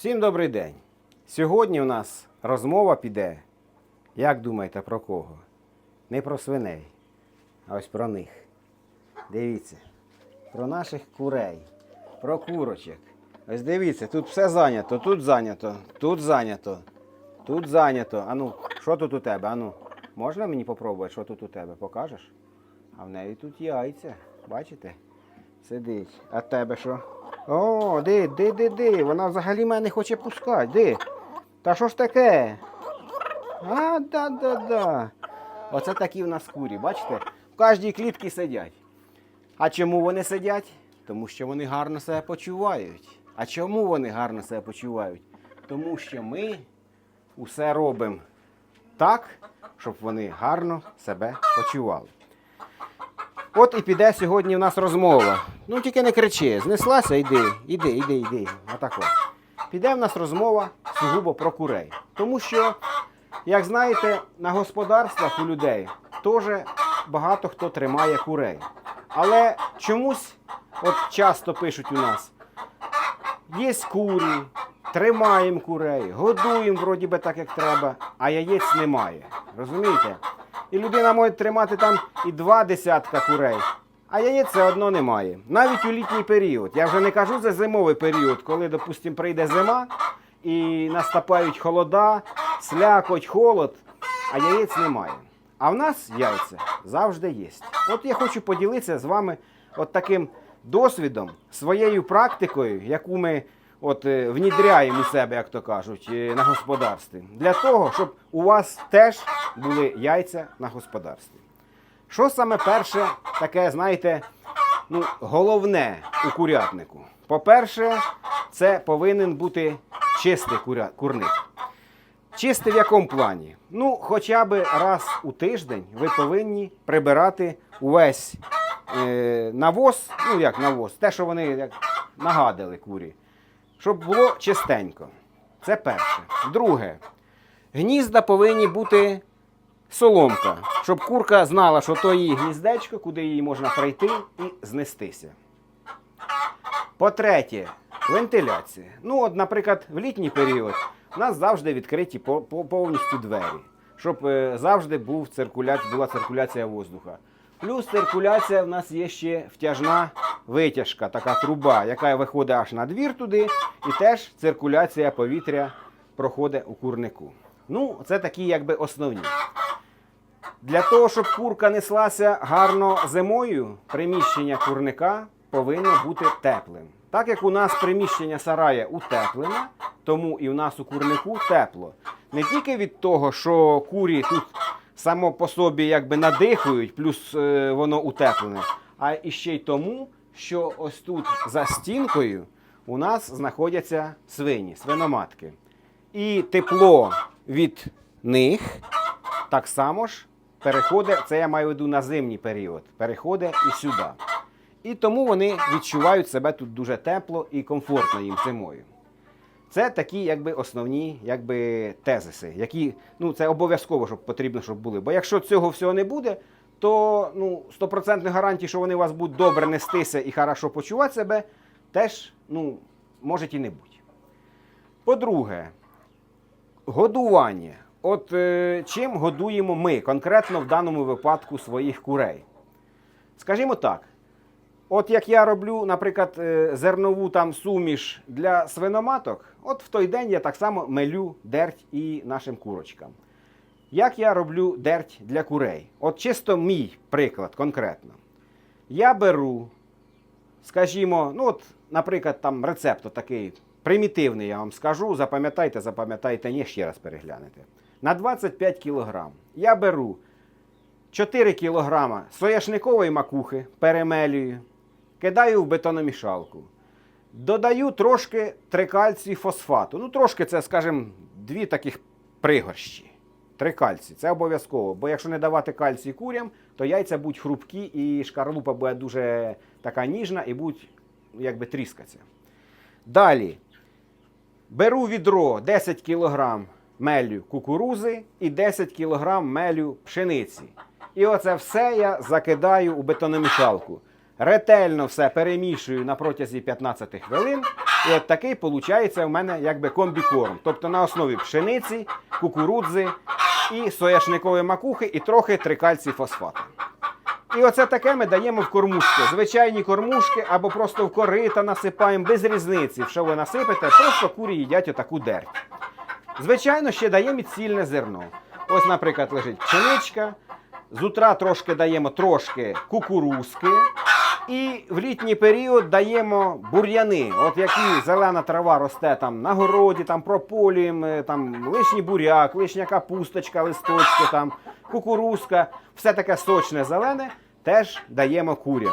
Всім добрий день. Сьогодні у нас розмова піде, як думаєте, про кого? Не про свиней, а ось про них. Дивіться, про наших курей, про курочок. Ось дивіться, тут все зайнято, тут зайнято, тут зайнято, тут зайнято. Ану, що тут у тебе? Ану, можна мені попробувати, що тут у тебе? Покажеш? А в неї тут яйця. Бачите? Сидить. А тебе що? О, ди, ди, ди, ди. Вона взагалі мене не хоче пускати. Ди. Та що ж таке? А, да, да, да. Оце такі в нас курі, бачите? В кожній клітці сидять. А чому вони сидять? Тому що вони гарно себе почувають. А чому вони гарно себе почувають? Тому що ми усе робимо так, щоб вони гарно себе почували. От і піде сьогодні в нас розмова. Ну тільки не кричи, знеслася, йди, іди, іди, іди. Отако. Піде в нас розмова сугубо про курей. Тому що, як знаєте, на господарствах у людей теж багато хто тримає курей. Але чомусь, от часто пишуть у нас, є курі, тримаємо курей, годуємо вроді би так, як треба, а яєць немає. Розумієте? І людина може тримати там і два десятка курей, а яєць одно немає. Навіть у літній період. Я вже не кажу за зимовий період, коли, допустимо, прийде зима і наступають холода, слякоть, холод, а яєць немає. А в нас яйця завжди є. От я хочу поділитися з вами от таким досвідом, своєю практикою, яку ми от, е, внідряємо у себе, як то кажуть, е, на господарстві. Для того, щоб у вас теж були яйця на господарстві. Що саме перше таке, знаєте, ну, головне у курятнику? По-перше, це повинен бути чистий курник. Чистий в якому плані? Ну, хоча б раз у тиждень ви повинні прибирати увесь е, навоз, ну як навоз, те, що вони як нагадали курі, щоб було чистенько. Це перше. Друге, гнізда повинні бути соломка, щоб курка знала, що то її гніздечко, куди їй можна прийти і знестися. По-третє, вентиляція. Ну, от, наприклад, в літній період у нас завжди відкриті по- по- повністю двері, щоб е, завжди був циркуля... була циркуляція воздуха. Плюс циркуляція в нас є ще втяжна витяжка, така труба, яка виходить аж на двір туди, і теж циркуляція повітря проходить у курнику. Ну, це такі якби основні. Для того, щоб курка неслася гарно зимою, приміщення курника повинно бути теплим. Так як у нас приміщення сарая утеплене, тому і у нас у курнику тепло. Не тільки від того, що курі тут само по собі якби надихають, плюс е, воно утеплене, а і ще й тому, що ось тут за стінкою у нас знаходяться свині, свиноматки. І тепло від них так само ж переходить, це я маю в виду на зимній період, переходить і сюди. І тому вони відчувають себе тут дуже тепло і комфортно їм зимою. Це такі якби основні якби, тезиси, які ну, це обов'язково щоб потрібно, щоб були. Бо якщо цього всього не буде, то ну, 100% гарантії, що вони у вас будуть добре нестися і хорошо почувати себе, теж ну, може і не бути. По-друге, годування. От е, чим годуємо ми конкретно в даному випадку своїх курей? Скажімо так, от як я роблю, наприклад, е, зернову там суміш для свиноматок, от в той день я так само мелю дерть і нашим курочкам. Як я роблю дерть для курей? От чисто мій приклад конкретно. Я беру, скажімо, ну от, наприклад, там рецепт такий примітивний, я вам скажу. Запам'ятайте, запам'ятайте, ні, ще раз переглянете. На 25 кг я беру 4 кг сояшникової макухи, перемелюю, кидаю в бетономішалку. Додаю трошки трикальцій фосфату. Ну, трошки це, скажімо, дві таких пригорщі. Три кальці. Це обов'язково. Бо якщо не давати кальцій курям, то яйця будуть хрупкі і шкарлупа буде дуже така ніжна і будуть якби тріскатися. Далі беру відро 10 кг мелю кукурузи і 10 кг мелю пшениці. І оце все я закидаю у бетономішалку. Ретельно все перемішую на протязі 15 хвилин І от такий виходить у мене якби комбікорм. Тобто на основі пшениці, кукурудзи і сояшникової макухи, і трохи трикальцій фосфату. І оце таке ми даємо в кормушки. Звичайні кормушки або просто в корита насипаємо без різниці. Що ви насипете, просто курі їдять отаку дерть. Звичайно, ще даємо і цільне зерно. Ось, наприклад, лежить пшеничка. З утра трошки даємо трошки кукурузки. І в літній період даємо бур'яни. От які зелена трава росте там на городі, там прополюємо, е, там лишній буряк, лишня капусточка, листочки, там кукурузка, все таке сочне зелене, теж даємо курям.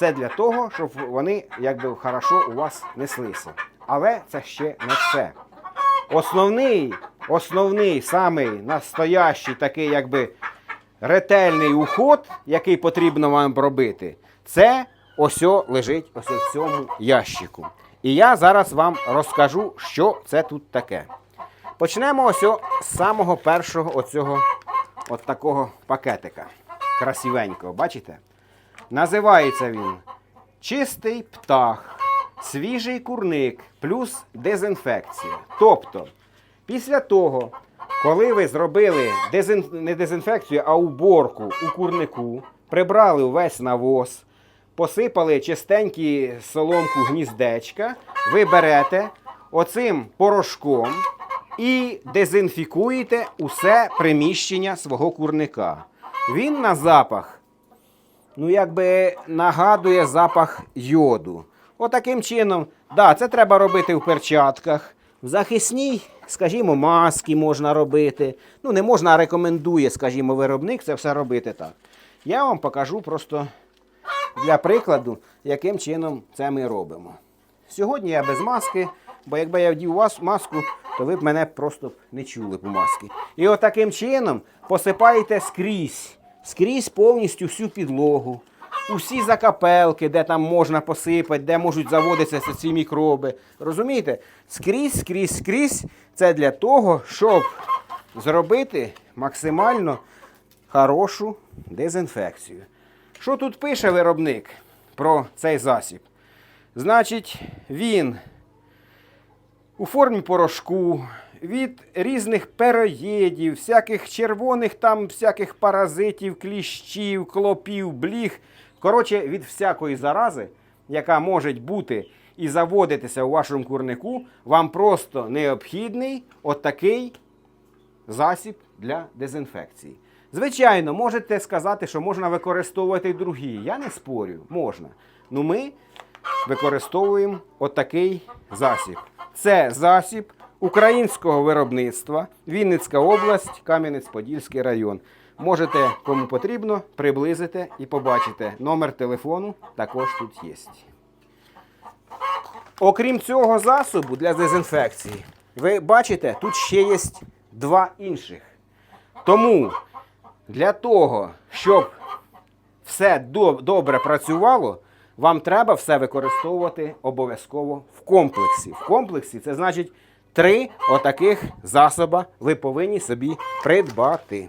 Це для того, щоб вони якби хорошо у вас неслися. Але це ще не все. Основний, основний, самий настоящий такий, якби ретельний уход, який потрібно вам робити, це ось лежить ось в цьому ящику. І я зараз вам розкажу, що це тут таке. Почнемо ось з самого першого оцього от такого пакетика. Красивенького, бачите? Називається він Чистий птах, свіжий курник плюс дезінфекція. Тобто, після того, коли ви зробили дезін... не дезінфекцію, а уборку у курнику, прибрали увесь навоз, посипали чистенькі соломку гніздечка, ви берете оцим порошком і дезінфікуєте усе приміщення свого курника. Він на запах ну якби нагадує запах йоду. Отаким чином, да, це треба робити в перчатках. В захисній, скажімо, маски можна робити. Ну, не можна, а рекомендує, скажімо, виробник це все робити так. Я вам покажу просто для прикладу, яким чином це ми робимо. Сьогодні я без маски, бо якби я вдів вас маску, то ви б мене просто не чули по маски. І отаким чином посипаєте скрізь, скрізь повністю всю підлогу, усі закапелки, де там можна посипати, де можуть заводитися ці мікроби. Розумієте? Скрізь, скрізь, скрізь. Це для того, щоб зробити максимально хорошу дезінфекцію. Що тут пише виробник про цей засіб? Значить, він у формі порошку від різних пероїдів, всяких червоних там, всяких паразитів, кліщів, клопів, бліг. Коротше, від всякої зарази, яка може бути і заводитися у вашому курнику, вам просто необхідний отакий засіб для дезінфекції. Звичайно, можете сказати, що можна використовувати й другі. Я не спорю, можна. Ну ми використовуємо отакий засіб. Це засіб українського виробництва, Вінницька область, Кам'янець-Подільський район. Можете, кому потрібно, приблизити і побачите. Номер телефону також тут є. Окрім цього засобу для дезінфекції, ви бачите, тут ще є два інших. Тому для того, щоб все добре працювало, вам треба все використовувати обов'язково в комплексі. В комплексі це значить три отаких засоба ви повинні собі придбати.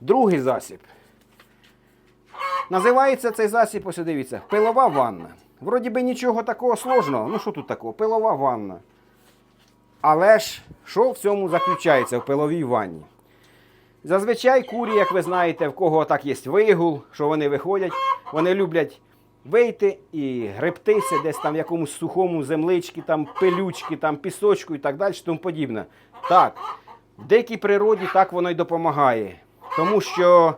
Другий засіб. Називається цей засіб, ось дивіться, пилова ванна. Вроді би нічого такого сложного. Ну що тут такого? Пилова ванна. Але ж що в цьому заключається в пиловій ванні? Зазвичай курі, як ви знаєте, в кого так є вигул, що вони виходять, вони люблять вийти і гребтися десь там в якомусь сухому земличці, там пилючки, там пісочку і так далі, тому подібне. Так, в дикій природі так воно й допомагає. Тому що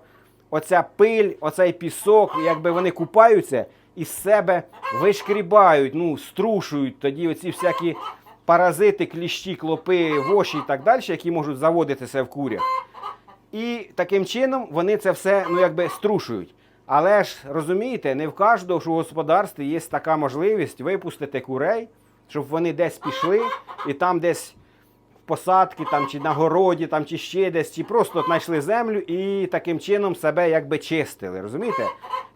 оця пиль, оцей пісок, якби вони купаються і з себе вишкрібають, ну, струшують тоді оці всякі паразити, кліщі, клопи, воші і так далі, які можуть заводитися в курях. І таким чином вони це все ну, якби струшують. Але ж розумієте, не в кожного ж у господарстві є така можливість випустити курей, щоб вони десь пішли і там десь в посадки, там, чи на городі, там, чи ще десь, чи просто знайшли землю і таким чином себе якби чистили. Розумієте?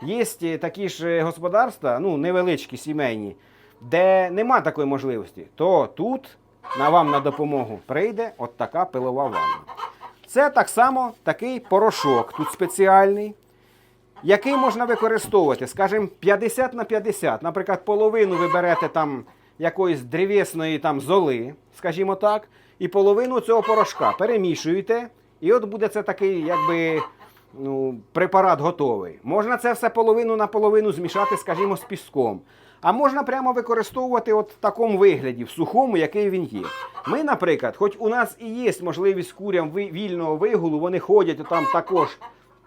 Є е, такі ж е, господарства, ну, невеличкі, сімейні, де нема такої можливості, то тут на вам на допомогу прийде от така пилова ванна. Це так само такий порошок тут спеціальний, який можна використовувати, скажімо, 50 на 50. Наприклад, половину ви берете там якоїсь древесної там золи, скажімо так, і половину цього порошка перемішуєте, і от буде це такий, якби. Ну, препарат готовий. Можна це все половину на половину змішати, скажімо, з піском. А можна прямо використовувати от в такому вигляді, в сухому, який він є. Ми, наприклад, хоч у нас і є можливість курям вільного вигулу, вони ходять там також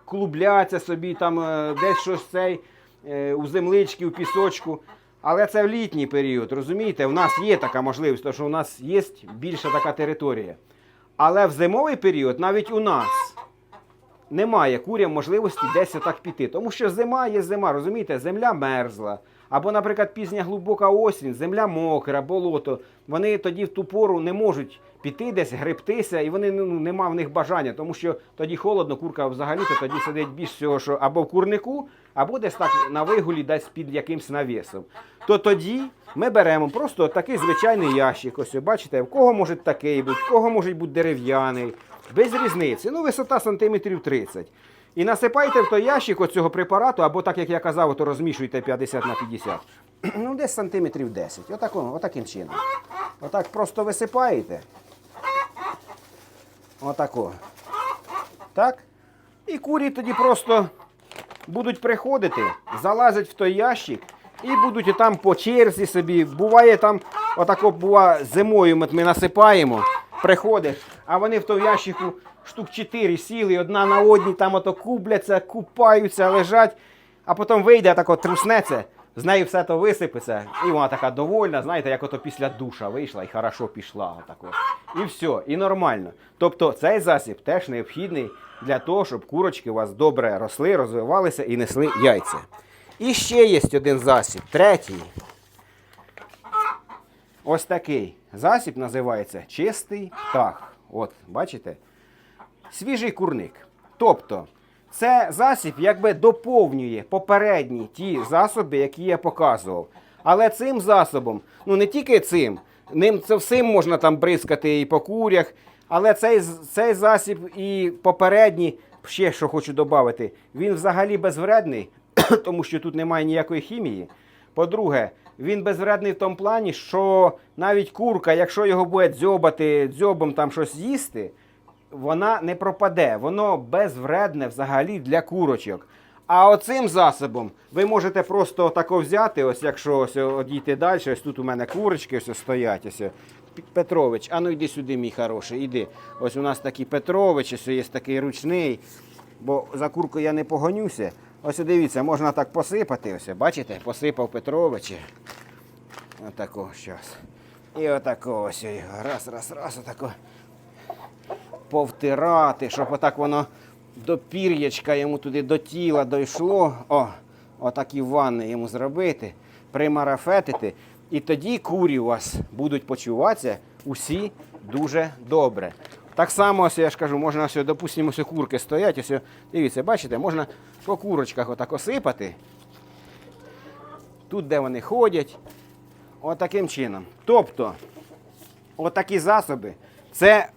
клубляться собі, там е, десь щось цей е, у землички, у пісочку. Але це в літній період, розумієте? У нас є така можливість, тому що у нас є більша така територія. Але в зимовий період навіть у нас немає курям можливості десь отак піти. Тому що зима є зима, розумієте, земля мерзла. Або, наприклад, пізня глибока осінь, земля мокра, болото. Вони тоді в ту пору не можуть піти десь, гребтися, і вони ну, нема в них бажання, тому що тоді холодно, курка взагалі-то тоді сидить більш всього, що або в курнику, або десь так на вигулі, десь під якимсь навісом. То тоді ми беремо просто такий звичайний ящик. Ось, бачите, в кого може такий бути, в кого може бути дерев'яний. Без різниці. Ну, висота сантиметрів 30. І насипайте в той ящик оцього препарату, або так, як я казав, то розмішуйте 50 на 50. Ну, десь сантиметрів 10. Отако, отаким чином. Отак просто висипаєте. Отако. Так? І курі тоді просто будуть приходити, залазять в той ящик і будуть там по черзі собі. Буває там, отако бува зимою ми, насипаємо, приходиш, а вони в тому ящику штук 4 сіли, одна на одній там ото кубляться, купаються, лежать, а потім вийде, тако труснеться, з неї все то висипеться, і вона така довольна, знаєте, як ото після душа вийшла і хорошо пішла. Отако. І все, і нормально. Тобто цей засіб теж необхідний для того, щоб курочки у вас добре росли, розвивалися і несли яйця. І ще є один засіб, третій. Ось такий засіб називається чистий птах. От, бачите? Свіжий курник. Тобто, це засіб якби доповнює попередні ті засоби, які я показував. Але цим засобом, ну не тільки цим, ним це всім можна там бризкати і по курях, але цей, цей засіб і попередній, ще що хочу додати, він взагалі безвредний, тому що тут немає ніякої хімії. По-друге, він безвредний в тому плані, що навіть курка, якщо його буде дзьобати дзьобом там щось їсти, вона не пропаде. Воно безвредне взагалі для курочок. А оцим засобом ви можете просто тако взяти, ось якщо ось одійти далі, ось тут у мене курочки ось стоять. Ось. Петрович, а ну йди сюди, мій хороший, іди. Ось у нас такий Петрович, ось є такий ручний, бо за куркою я не погонюся. Ось дивіться, можна так посипати. Ось, бачите, посипав Петровича. Отако щас. І отако ось його. Раз, раз, раз, отако повтирати, щоб отак воно до пір'ячка йому туди до тіла дійшло. О, отакі ванни йому зробити, примарафетити. І тоді курі у вас будуть почуватися усі дуже добре. Так само, ось я ж кажу, можна ось, допустимо, ось курки стоять, ось, дивіться, бачите, можна по курочках отак осипати. Тут, де вони ходять, отаким чином. Тобто, отакі засоби, це,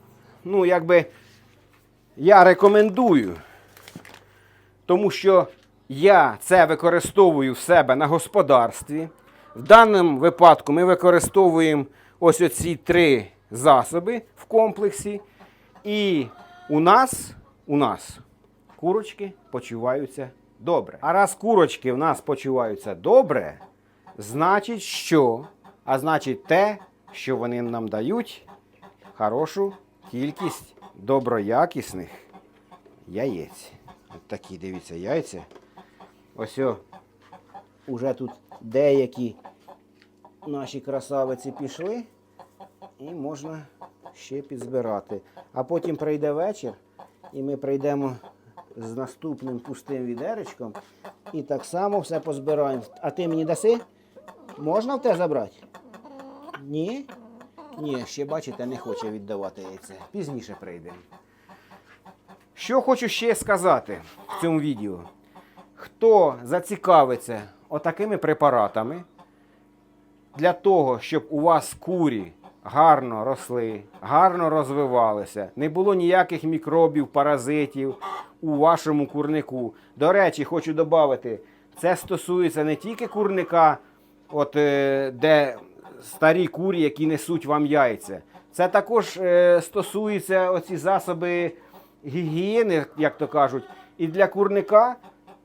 ну, якби, я рекомендую, тому що я це використовую в себе на господарстві. В даному випадку ми використовуємо ось оці три засоби в комплексі. І у нас, у нас курочки почуваються добре. А раз курочки в нас почуваються добре, значить що? А значить те, що вони нам дають хорошу кількість доброякісних яєць. От такі, дивіться, яйця. Ось о, уже тут деякі наші красавиці пішли, і можна ще підзбирати. А потім прийде вечір, і ми прийдемо з наступним пустим відеречком і так само все позбираємо. А ти мені даси? Можна в те забрати? Ні? Ні, ще бачите, не хоче віддавати яйце. Пізніше прийдемо. Що хочу ще сказати в цьому відео. Хто зацікавиться отакими препаратами для того, щоб у вас курі гарно росли, гарно розвивалися, не було ніяких мікробів, паразитів у вашому курнику. До речі, хочу додати, це стосується не тільки курника, от, е, де старі курі, які несуть вам яйця. Це також е, стосується оці засоби гігієни, як то кажуть, і для курника,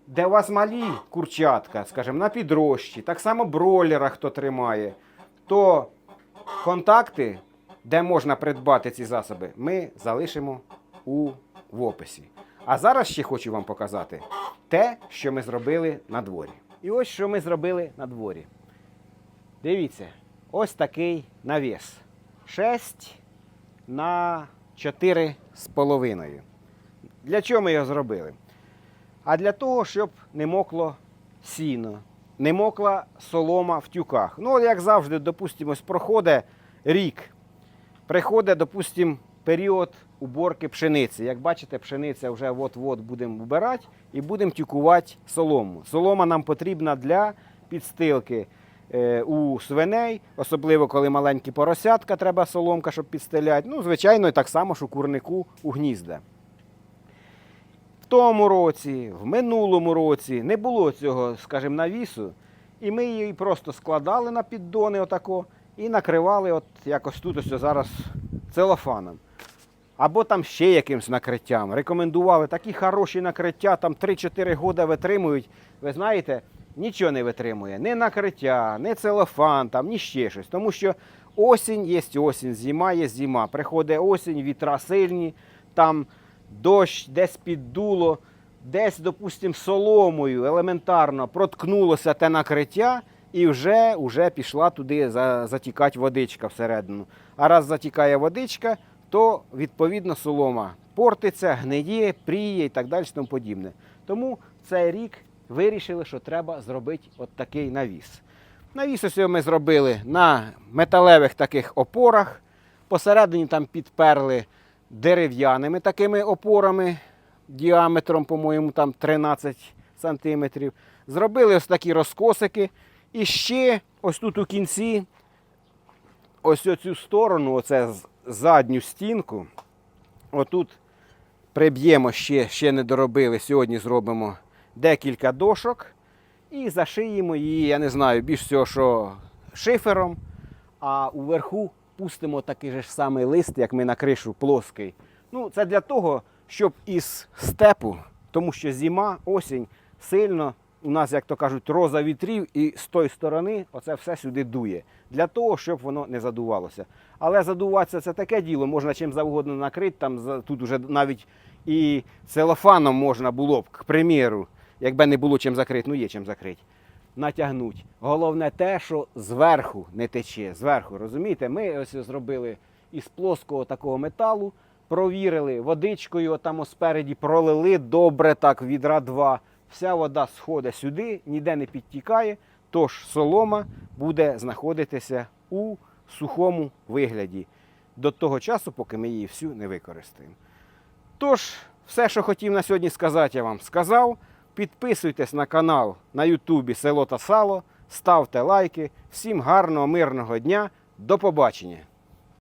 де у вас малі курчатка, скажімо, на підрощі, так само бройлера, хто тримає, то контакти, де можна придбати ці засоби, ми залишимо у в описі. А зараз ще хочу вам показати те, що ми зробили на дворі. І ось що ми зробили на дворі. Дивіться, ось такий навіс. 6 на 4 з половиною. Для чого ми його зробили? А для того, щоб не мокло сіно, не мокла солома в тюках. Ну, як завжди, допустимо, проходить рік. Приходить, допустимо, період уборки пшениці. Як бачите, пшениця вже от-от будемо вбирати і будемо тюкувати солому. Солома нам потрібна для підстилки е, у свиней, особливо коли маленькі поросятка, треба соломка, щоб підстеляти. Ну, звичайно, і так само, що курнику у гнізда. Тому році, в минулому році не було цього, скажімо, навісу, і ми її просто складали на піддони отако і накривали от якось тут ось зараз целофаном. Або там ще якимсь накриттям. Рекомендували такі хороші накриття, там 3-4 роки витримують. Ви знаєте, нічого не витримує. Ні накриття, ні целофан, там, ні ще щось. Тому що осінь є осінь, зима є зима. Приходить осінь, вітра сильні, там дощ десь піддуло, десь, допустимо, соломою елементарно проткнулося те накриття, і вже, вже пішла туди за- затікати водичка всередину. А раз затікає водичка, то відповідно солома портиться, гниє, пріє і так далі. Тому подібне. Тому цей рік вирішили, що треба зробити от такий навіс. Навіс ось ми зробили на металевих таких опорах. Посередині там підперли дерев'яними такими опорами діаметром, по-моєму, там 13 сантиметрів. Зробили ось такі розкосики. І ще ось тут у кінці, ось оцю сторону, оце задню стінку, отут приб'ємо ще, ще не доробили. Сьогодні зробимо декілька дошок і зашиємо її, я не знаю, більш всього, що шифером, а уверху пустимо такий же ж самий лист, як ми на кришу плоский. Ну, це для того, щоб із степу, тому що зима, осінь сильно. У нас, як то кажуть, роза вітрів, і з тої сторони оце все сюди дує. Для того, щоб воно не задувалося. Але задуватися це таке діло, можна чим завгодно накрити. Там тут уже навіть і целофаном можна було б, к приміру, якби не було чим закрити, ну є чим закрити. Натягнуть. Головне те, що зверху не тече. Зверху, розумієте? Ми ось зробили із плоского такого металу, провірили водичкою, там спереді пролили добре, так, відра два. Вся вода сходить сюди, ніде не підтікає, тож солома буде знаходитися у сухому вигляді до того часу, поки ми її всю не використаємо. Тож, все, що хотів на сьогодні сказати, я вам сказав. Підписуйтесь на канал на Ютубі Село та Сало, ставте лайки. Всім гарного, мирного дня. До побачення!